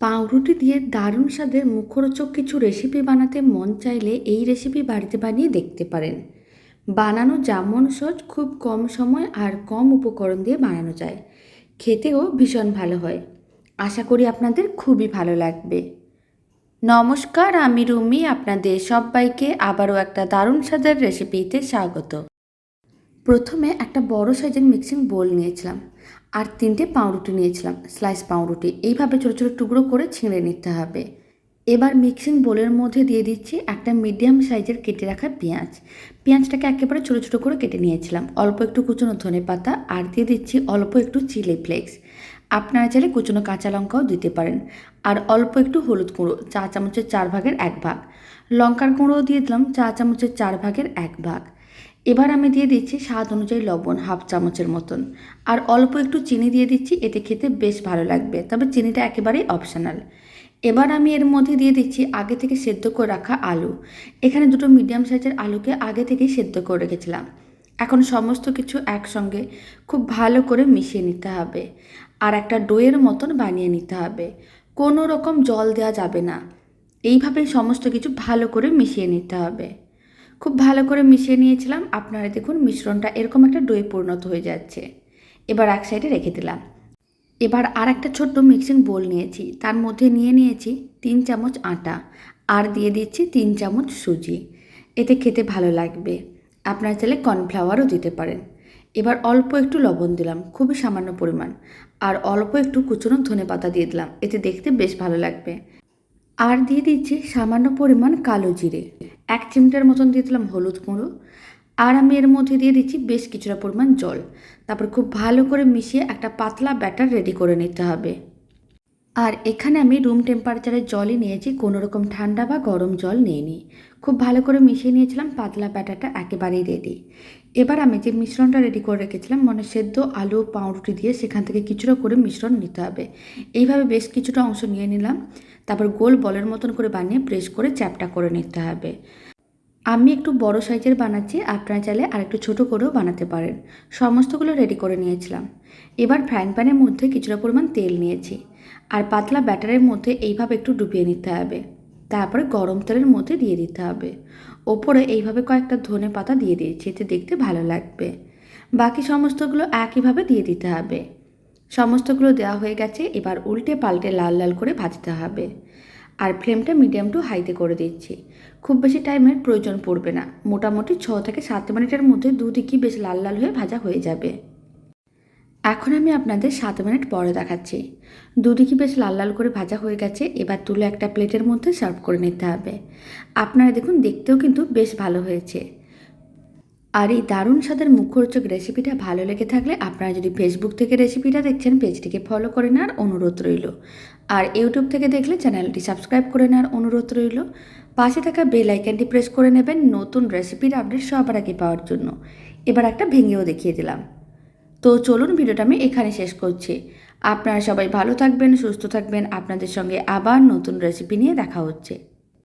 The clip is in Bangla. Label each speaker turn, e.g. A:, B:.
A: পাউরুটি দিয়ে দারুণ স্বাদের মুখরোচক কিছু রেসিপি বানাতে মন চাইলে এই রেসিপি বাড়িতে বানিয়ে দেখতে পারেন। বানানো যেমন সহজ খুব কম সময় আর কম উপকরণ দিয়ে বানানো যায়। খেতেও ভীষণ ভালো হয়। আশা করি আপনাদের খুবই ভালো লাগবে। নমস্কার, আমি রুমি, আপনাদের সবাইকে আবারও একটা দারুণ স্বাদের রেসিপিতে স্বাগত। প্রথমে একটা বড় সাইজের মিক্সিং বোল নিয়েছিলাম। আর তিনটে পাউরুটি নিয়েছিলাম স্লাইস পাউরুটি। এইভাবে ছোটো ছোটো টুকরো করে ছিঁড়ে নিতে হবে। এবার মিক্সিং বোলের মধ্যে দিয়ে দিচ্ছি একটা মিডিয়াম সাইজের কেটে রাখা পেঁয়াজ। পেঁয়াজটাকে একেবারে ছোটো ছোটো করে কেটে নিয়েছিলাম। অল্প একটু কুচনো ধনে পাতা আর দিয়ে দিচ্ছি অল্প একটু চিলি ফ্লেক্স আপনারা চাইলে কুচনো কাঁচা লঙ্কাও দিতে পারেন। আর অল্প একটু হলুদ গুঁড়ো, চা চামচের চার ভাগের এক ভাগ। লঙ্কার গুঁড়োও দিয়ে দিলাম চা চামচের চার ভাগের এক ভাগ। এবার আমি দিয়ে দিচ্ছি স্বাদ অনুযায়ী লবণ হাফ চামচের মতন। আর অল্প একটু চিনি দিয়ে দিচ্ছি, এতে খেতে বেশ ভালো লাগবে। তবে চিনিটা একেবারেই অপশনাল এবার আমি এর মধ্যে দিয়ে দিচ্ছি আগে থেকে সেদ্ধ করে রাখা আলু। এখানে দুটো মিডিয়াম সাইজের আলুকে আগে থেকেই সেদ্ধ করে রেখেছিলাম। এখন সমস্ত কিছু একসঙ্গে খুব ভালো করে মিশিয়ে নিতে হবে। আর একটা ডোয়ের মতন বানিয়ে নিতে হবে। কোনো রকম জল দেওয়া যাবে না। এইভাবেই সমস্ত কিছু ভালো করে মিশিয়ে নিতে হবে। খুব ভালো করে মিশিয়ে নিয়েছিলাম। আপনারা দেখুন মিশ্রণটা এরকম একটা ডোয়ে পরিণত হয়ে যাচ্ছে। এবার এক সাইডে রেখে দিলাম। এবার আর একটা ছোট্ট মিক্সিং বোল নিয়েছি। তার মধ্যে নিয়ে নিয়েছি তিন চামচ আটা আর দিয়ে দিচ্ছি তিন চামচ সুজি। এতে খেতে ভালো লাগবে। আপনারা চাইলে কর্নফ্লাওয়ারও দিতে পারেন। এবার অল্প একটু লবণ দিলাম, খুবই সামান্য পরিমাণ। আর অল্প একটু কুচনো ধনে পাতা দিয়ে দিলাম। এতে দেখতে বেশ ভালো লাগবে। আর দিয়ে দিচ্ছি সামান্য পরিমাণ কালো জিরে। এক চিমটার মতন দিয়ে দিলাম হলুদ গুঁড়ো। আর আমি এর মধ্যে দিয়ে দিচ্ছি বেশ কিছুটা পরিমাণ জল। তারপর খুব ভালো করে মিশিয়ে একটা পাতলা ব্যাটার রেডি করে নিতে হবে। আর এখানে আমি রুম টেম্পারেচারের জলই নিয়েছি, কোনো রকম ঠান্ডা বা গরম জল নিইনি। খুব ভালো করে মিশিয়ে নিয়েছিলাম, পাতলা ব্যাটারটা একেবারেই রেডি এবার আমি যে মিশ্রণটা রেডি করে রেখেছিলাম মানে সেদ্ধ আলু, পাউরুটি দিয়ে সেখান থেকে কিছুটা করে মিশ্রণ নিতে হবে। এইভাবে বেশ কিছুটা অংশ নিয়ে নিলাম, তারপর গোল বলের মতন করে বানিয়ে প্রেস করে চ্যাপটা করে নিতে হবে। আমি একটু বড় সাইজের বানাচ্ছি, আপনারা চাইলে আর একটু ছোটো করেও বানাতে পারেন। সমস্তগুলো রেডি করে নিয়েছিলাম। এবার ফ্রাইং প্যানের মধ্যে কিছুটা পরিমাণ তেল নিয়েছি। আর পাতলা ব্যাটারের মধ্যে এইভাবে একটু ডুবিয়ে নিতে হবে। তারপরে গরম তেলের মধ্যে দিয়ে দিতে হবে। ওপরে এইভাবে কয়েকটা ধনে পাতা দিয়ে দিয়েছি, এতে দেখতে ভালো লাগবে। বাকি সমস্তগুলো একইভাবে দিয়ে দিতে হবে। সমস্তগুলো দেওয়া হয়ে গেছে, এবার উল্টে পাল্টে লাল লাল করে ভাজতে হবে। আর ফ্লেমটা মিডিয়াম টু হাইতে করে দিচ্ছি। খুব বেশি টাইমের প্রয়োজন পড়বে না। মোটামুটি ছ থেকে সাত মিনিটের মধ্যে দুদিকই বেশ লাল লাল হয়ে ভাজা হয়ে যাবে। এখন আমি আপনাদের সাত মিনিট পরে দেখাচ্ছি। দুদিকই বেশ লাল লাল করে ভাজা হয়ে গেছে। এবার তুলে একটা প্লেটের মধ্যে সার্ভ করে নিতে হবে। আপনারা দেখুন, দেখতেও কিন্তু বেশ ভালো হয়েছে। আর এই দারুণ স্বাদের মুখরোচক রেসিপিটা ভালো লেগে থাকলে আপনারা যদি ফেসবুক থেকে রেসিপিটা দেখছেন, পেজটিকে ফলো করে নেওয়ার অনুরোধ রইল। আর ইউটিউব থেকে দেখলে চ্যানেলটি সাবস্ক্রাইব করে নেওয়ার অনুরোধ রইল। পাশে থাকা বেল আইকনটি প্রেস করে নেবেন নতুন রেসিপির আপডেট সবার আগে পাওয়ার জন্য। এবার একটা ভেঙেও দেখিয়ে দিলাম। তো চলুন ভিডিওটা আমি এখানে শেষ করছি। আপনারা সবাই ভালো থাকবেন, সুস্থ থাকবেন। আপনাদের সঙ্গে আবার নতুন রেসিপি নিয়ে দেখা হচ্ছে।